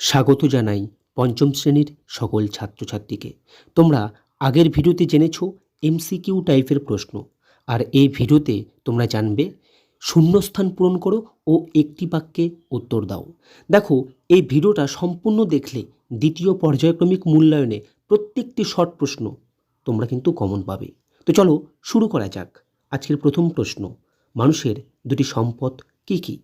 স্বাগত জানাই পঞ্চম শ্রেণির সকল ছাত্রছাত্রীকে। তোমরা আগের ভিডিওতে জেনেছ এমসিকিউ টাইপের প্রশ্ন। আর এই ভিডিওতে তোমরা জানবে, শূন্যস্থান পূরণ করো ও একটি বাক্যে উত্তর দাও। দেখো, এই ভিডিওটা সম্পূর্ণ দেখলে দ্বিতীয় পর্যায়ক্রমিক মূল্যায়নে প্রত্যেকটি শর্ট প্রশ্ন তোমরা কিন্তু কমন পাবে। তো চলো শুরু করা যাক। আজকের প্রথম প্রশ্ন, মানুষের দুটি সম্পদ কি কি?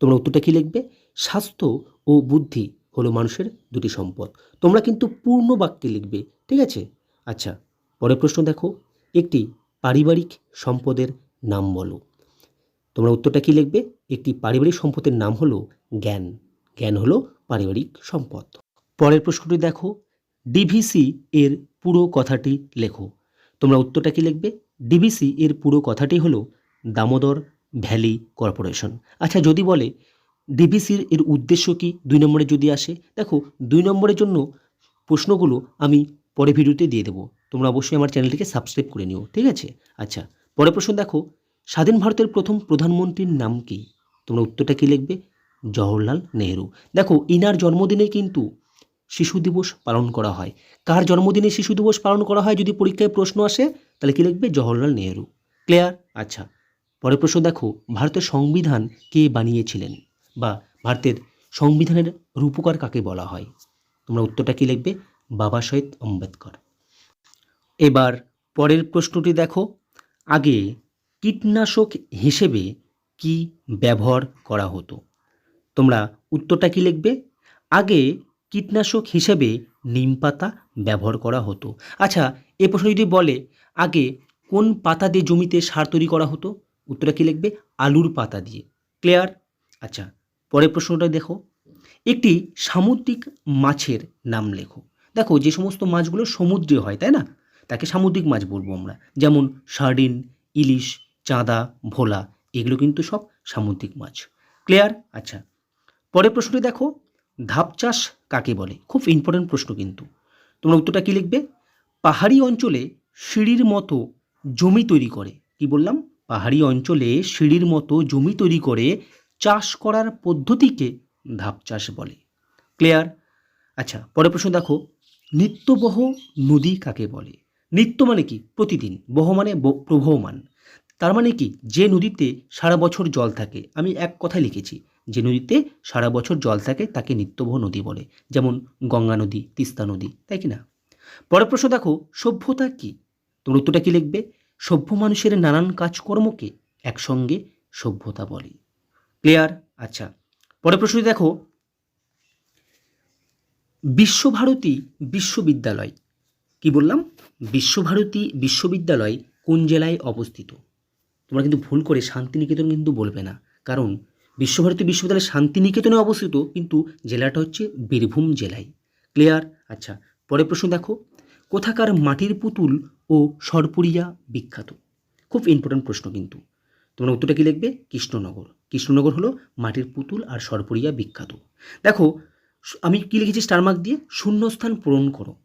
তোমরা উত্তরটা কি লিখবে? স্বাস্থ্য ও বুদ্ধি হলো মানুষের দুটি সম্পদ। তোমরা কিন্তু পূর্ণ বাক্যে লিখবে, ঠিক আছে? আচ্ছা পরের প্রশ্ন দেখো। একটি পারিবারিক সম্পদের নাম বলো। তোমরা উত্তরটা কি লিখবে? একটি পারিবারিক সম্পদের নাম হলো জ্ঞান। জ্ঞান হলো পারিবারিক সম্পদ। পরের প্রশ্নটি দেখো। ডিভিসি এর পুরো কথাটি লেখো। তোমরা উত্তরটা কি লিখবে? ডিভিসি এর পুরো কথাটি হলো দামোদর ভ্যালি কর্পোরেশন। আচ্ছা যদি বলে ডিভিসির এর উদ্দেশ্য কি? দুই নম্বরে যদি আসে, দেখো দুই নম্বরের জন্য প্রশ্নগুলো আমি পরে ভিডিওতে দিয়ে দেবো। তোমরা অবশ্যই আমার চ্যানেলটিকে সাবস্ক্রাইব করে নিও, ঠিক আছে? আচ্ছা পরের প্রশ্ন দেখো, স্বাধীন ভারতের প্রথম প্রধানমন্ত্রীর নাম কি? তোমরা উত্তরটা কী লিখবে? জওহরলাল নেহেরু। দেখো, ইনার জন্মদিনে কিন্তু শিশু দিবস পালন করা হয়। কার জন্মদিনে শিশু দিবস পালন করা হয় যদি পরীক্ষায় প্রশ্ন আসে, তাহলে কী লিখবে? জওহরলাল নেহেরু। ক্লিয়ার আচ্ছা পরের প্রশ্ন দেখো, ভারতের সংবিধান কে বানিয়েছিলেন? বা ভারতের সংবিধানের রূপকার কাকে বলা হয়? তোমরা উত্তরটা কি লিখবে? বাবা সাহেব আম্বেদকর। এবার পরের প্রশ্নটি দেখো। আগে কীটনাশক হিসেবে কি ব্যবহার করা হতো? তোমরা উত্তরটা কি লিখবে? আগে কীটনাশক হিসেবে নিম পাতা ব্যবহার করা হতো। আচ্ছা এ প্রশ্ন যদি বলে, আগে কোন পাতা দিয়ে জমিতে সার তৈরি করা হতো? উত্তরটা কি লিখবে? আলুর পাতা দিয়ে। ক্লিয়ার? আচ্ছা পরের প্রশ্নটা দেখো। একটি সামুদ্রিক মাছের নাম লেখো। দেখো, যে সমস্ত মাছগুলো সমুদ্রে হয়, তাই না? তাকে সামুদ্রিক মাছ বলব আমরা। যেমন সার্ডিন, ইলিশ, চাঁদা, ভোলা, এগুলো কিন্তু সব সামুদ্রিক মাছ। ক্লিয়ার? আচ্ছা। পরের প্রশ্নটি দেখো, ধাপ চাষ কাকে বলে? খুব ইম্পর্টেন্ট প্রশ্ন কিন্তু। তোমরা উত্তরটা কী লিখবে? পাহাড়ি অঞ্চলে সিঁড়ির মতো জমি তৈরি করে। কি বললাম? পাহাড়ি অঞ্চলে সিঁড়ির মতো জমি তৈরি করে চাষ করার পদ্ধতিকে ধাপ চাষ বলে। ক্লিয়ার আচ্ছা পরের প্রশ্ন দেখো, নিত্যবহ নদী কাকে বলে? নিত্য মানে কি? প্রতিদিন। বহ মানে প্রবহমান। তার মানে কি? যে নদীতে সারা বছর জল থাকে, আমি এক কথায় লিখেছি, যে নদীতে সারা বছর জল থাকে, তাকে নিত্যবহ নদী বলে। যেমন গঙ্গা নদী, তিস্তা নদী, তাই কি না? পরের প্রশ্ন দেখো, সভ্যতা কি? তোমার উত্তরটা কি লিখবে? সভ্য মানুষের নানান কাজকর্মকে একসঙ্গে সভ্যতা বলে। ক্লিয়ার আচ্ছা। পরের প্রশ্নটি দেখো। বিশ্বভারতী বিশ্ববিদ্যালয়। কি বললাম? বিশ্বভারতী বিশ্ববিদ্যালয় কোন জেলায় অবস্থিত? তোমরা কিন্তু ভুল করে শান্তিনিকেতন কিন্তু বলবে না। কারণ বিশ্বভারতী বিশ্ববিদ্যালয় শান্তিনিকেতনে অবস্থিত, কিন্তু জেলাটা হচ্ছে বীরভূম জেলায়। ক্লিয়ার আচ্ছা। পরের প্রশ্ন দেখো। কোথাকার মাটির পুতুল ও সরপুরিয়া বিখ্যাত? খুব ইম্পর্টেন্ট প্রশ্ন কিন্তু। তোমরা উত্তরটা কি লিখবে? কৃষ্ণনগর। কৃষ্ণনগর হলো মাটির পুতুল আর সরপুরিয়া বিখ্যাত। দেখো, আমি কি লিখেছি স্টারমার্ক দিয়ে? শূন্যস্থান পূরণ করো।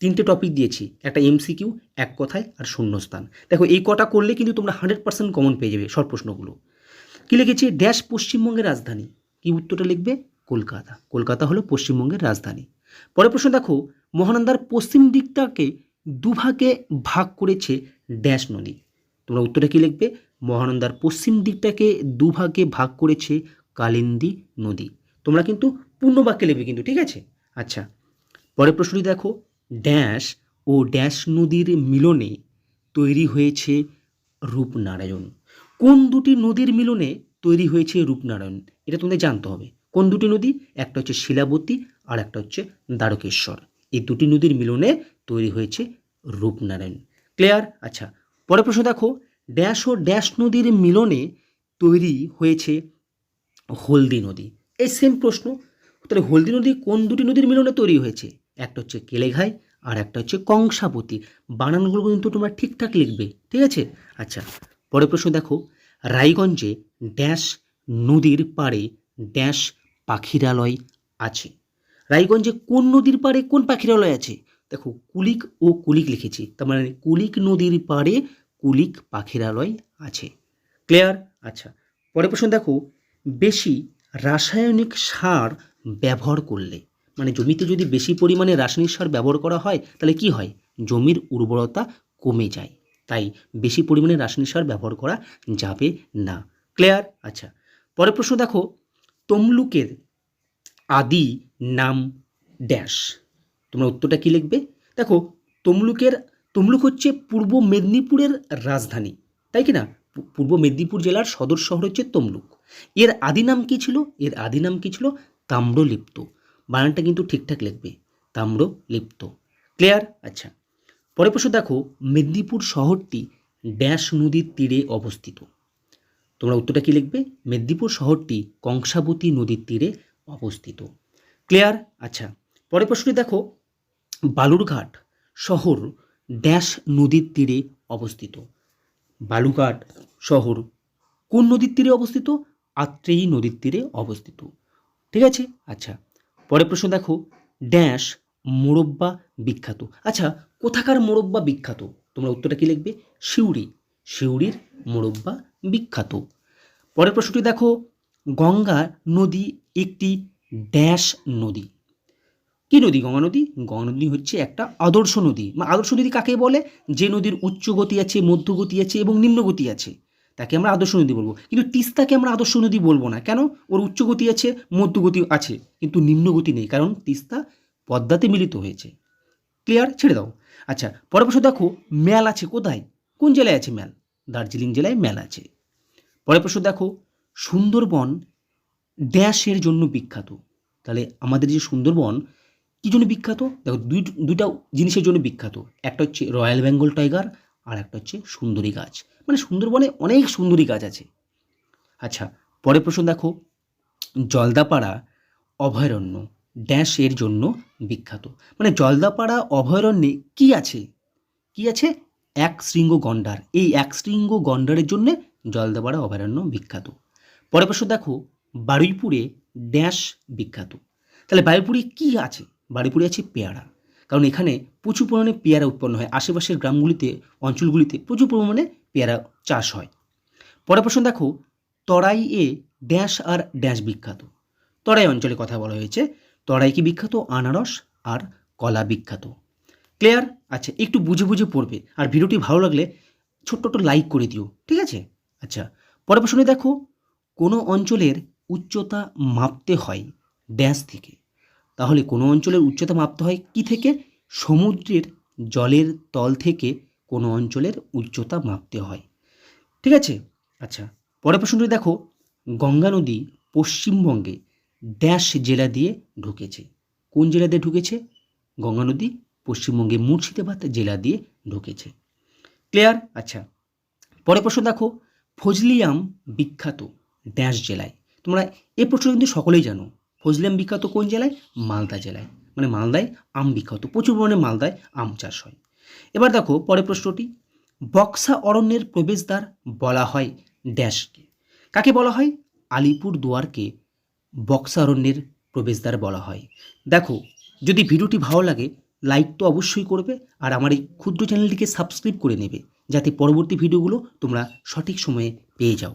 তিনটে টপিক দিয়েছি, একটা এমসিকিউ এক কথায় আর শূন্যস্থান। দেখো, এই কটা করলে কিন্তু তোমরা হান্ড্রেড পার্সেন্ট কমন পেয়ে যাবে শর্ট প্রশ্নগুলো। কি লিখেছি? ড্যাশ পশ্চিমবঙ্গের রাজধানী। কি উত্তরটা লিখবে? কলকাতা। কলকাতা হলো পশ্চিমবঙ্গের রাজধানী। পরের প্রশ্ন দেখো, মহানন্দার পশ্চিম দিকটাকে দুভাগে ভাগ করেছে ড্যাশ নদী। তোমরা উত্তরটা কী লিখবে? মহানন্দার পশ্চিম দিকটাকে দুভাগে ভাগ করেছে কালিন্দী নদী। তোমরা কিন্তু পূর্ণ বাক্যে লিখবে কিন্তু, ঠিক আছে? আচ্ছা পরের প্রশ্নটি দেখো। ড্যাশ ও ড্যাশ নদীর মিলনে তৈরি হয়েছে রূপনারায়ণ। কোন দুটি নদীর মিলনে তৈরি হয়েছে রূপনারায়ণ? এটা তোমাদের জানতে হবে। কোন দুটি নদী? একটা হচ্ছে শিলাবতী আর একটা হচ্ছে দ্বারকেশ্বর। এই দুটি নদীর মিলনে তৈরি হয়েছে রূপনারায়ণ। ক্লিয়ার? আচ্ছা পরের প্রশ্ন দেখো। ড্যাশ ও ড্যাশ নদীর মিলনে তৈরি হয়েছে হলদি নদী। এই সেম প্রশ্ন, তাহলে হলদি নদী কোন দুটি নদীর মিলনে তৈরি হয়েছে? একটা হচ্ছে কেলেঘাই আর একটা হচ্ছে কংসাবতী। বানানগুলো কিন্তু তোমরা ঠিকঠাক লিখবে, ঠিক আছে? আচ্ছা পরের প্রশ্ন দেখো। রায়গঞ্জে ড্যাশ নদীর পাড়ে ড্যাশ পাখিরালয় আছে। রায়গঞ্জে কোন নদীর পাড়ে কোন পাখিরালয় আছে? দেখো, কুলিক ও কুলিক লিখেছি, তার মানে কুলিক নদীর পাড়ে কুলিক পাখিরালয় আছে। ক্লিয়ার? আচ্ছা। পরের প্রশ্ন দেখো, বেশি রাসায়নিক সার ব্যবহার করলে মানে জমিতে যদি বেশি পরিমাণে রাসায়নিক সার ব্যবহার করা হয়, তাহলে কি হয়? জমির উর্বরতা কমে যায়। তাই বেশি পরিমাণে রাসায়নিক সার ব্যবহার করা যাবে না। ক্লিয়ার? আচ্ছা। পরের প্রশ্ন দেখো, তমলুকের আদি নাম ড্যাশ। তোমরা উত্তরটা কি লিখবে? দেখো, তমলুকের তমলুক হচ্ছে পূর্ব মেদিনীপুরের রাজধানী, তাই কি না? পূর্ব মেদিনীপুর জেলার সদর শহর হচ্ছে তমলুক। এর আদি নাম কি ছিল? এর আদি নাম কী ছিল? তাম্রলিপ্ত। বানানটা কিন্তু ঠিকঠাক লিখবে। তাম্রলিপ্ত। ক্লিয়ার? আচ্ছা। পরে প্রশ্ন দেখো, মেদিনীপুর শহরটি ড্যাশ নদীর তীরে অবস্থিত। তোমরা উত্তরটা কি লিখবে? মেদিনীপুর শহরটি কংসাবতী নদীর তীরে অবস্থিত। ক্লিয়ার? আচ্ছা। পরের প্রশ্নটি দেখো, বালুরঘাট শহর ড্যাশ নদীর তীরে অবস্থিত। বালুঘাট শহর কোন নদীর তীরে অবস্থিত? আত্রেয়ী নদীর তীরে অবস্থিত। ঠিক আছে? আচ্ছা পরের প্রশ্ন দেখো। ড্যাশ মোরব্বা বিখ্যাত। আচ্ছা কোথাকার মোরব্বা বিখ্যাত? তোমরা উত্তরটা কি লিখবে? সিউড়ি সিউড়ির মোরব্বা বিখ্যাত। পরের প্রশ্নটি দেখো। গঙ্গা নদী একটি ড্যাশ নদী। কি নদী? গঙ্গা নদী? গঙ্গা নদী হচ্ছে একটা আদর্শ নদী। মানে আদর্শ নদী কাকে বলে? যে নদীর উচ্চ গতি আছে, মধ্য গতি আছে এবং নিম্ন গতি আছে। তাকে আমরা আদর্শ নদী বলব। কিন্তু তিস্তাকে আমরা আদর্শ নদী বলব না। কেন? ওর উচ্চ গতি আছে, মধ্য গতি আছে, কিন্তু নিম্ন গতি নেই। কারণ তিস্তা পদ্মাতে মিলিত হয়েছে। ক্লিয়ার? ছেড়ে দাও। আচ্ছা পরের প্রশ্ন দেখো, ম্যাল আছে কোথায়? কোন জেলায় আছে ম্যাল? দার্জিলিং জেলায় ম্যাল আছে। পরের প্রশ্ন দেখো, সুন্দরবন ড্যাশের জন্য বিখ্যাত। তাহলে আমাদের যে সুন্দরবন কী জন্য বিখ্যাত? দেখো, দুই, দুইটা জিনিসের জন্য বিখ্যাত। একটা হচ্ছে রয়্যাল বেঙ্গল টাইগার আর একটা হচ্ছে সুন্দরী গাছ। মানে সুন্দরবনে অনেক সুন্দরী গাছ আছে। আচ্ছা পরের প্রশ্ন দেখো। জলদাপাড়া অভয়ারণ্য ড্যাশ এর জন্য বিখ্যাত। মানে জলদাপাড়া অভয়ারণ্যে কি আছে? কি আছে? এক শৃঙ্গ গন্ডার। এই এক শৃঙ্গ গন্ডারের জন্যে জলদাপাড়া অভয়ারণ্য বিখ্যাত। পরের প্রশ্ন দেখো। বারুইপুরে ড্যাশ বিখ্যাত। তাহলে বারুইপুরে কি আছে? বারুইপুরে আছে পেয়ারা। কারণ এখানে প্রচুর পরিমাণে পেয়ারা উৎপন্ন হয়। আশেপাশের গ্রামগুলিতে, অঞ্চলগুলিতে প্রচুর পরিমাণে পেয়ারা চাষ হয়। পরের প্রশ্ন দেখো, তরাই এ ড্যাশ আর ড্যাশ বিখ্যাত। তরাই অঞ্চলে কথা বলা হয়েছে। তরাই কি বিখ্যাত? আনারস আর কলা বিখ্যাত। ক্লিয়ার? আচ্ছা একটু বুঝে বুঝে পড়বে। আর ভিডিওটি ভালো লাগলে ছোট্ট একটু লাইক করে দিও, ঠিক আছে? আচ্ছা পরের প্রশ্নে দেখো, কোনো অঞ্চলের উচ্চতা মাপতে হয় ড্যাশ থেকে। তাহলে কোনো অঞ্চলের উচ্চতা মাপতে হয় কি থেকে? সমুদ্রের জলের তল থেকে কোনো অঞ্চলের উচ্চতা মাপতে হয়। ঠিক আছে? আচ্ছা পরের প্রশ্নটি দেখো। গঙ্গা নদী পশ্চিমবঙ্গে ড্যাশ জেলা দিয়ে ঢুকেছে। কোন জেলা দিয়ে ঢুকেছে? গঙ্গা নদী পশ্চিমবঙ্গে মুর্শিদাবাদ জেলা দিয়ে ঢুকেছে। ক্লিয়ার? আচ্ছা পরের প্রশ্ন দেখো। ফজলিয়াম বিখ্যাত ড্যাশ জেলায়। তোমরা এ প্রশ্ন কিন্তু সকলেই জানো। ফজলিয়াম বিখ্যাত কোন জেলায়? মালদা জেলায়। মানে মালদায় আম বিখ্যাত। প্রচুর পরিমাণে মালদায় আম চাষ হয়। এবার দেখো পরের প্রশ্নটি। বক্সা অরণ্যের প্রবেশদ্বার বলা হয় ড্যাশকে। কাকে বলা হয়? আলিপুর দুয়ারকে বক্সা অরণ্যের প্রবেশদ্বার বলা হয়। দেখো, যদি ভিডিওটি ভালো লাগে, লাইক তো অবশ্যই করবে আর আমার এই ক্ষুদ্র চ্যানেলটিকে সাবস্ক্রাইব করে নেবে, যাতে পরবর্তী ভিডিওগুলো তোমরা সঠিক সময়ে পেয়ে যাও।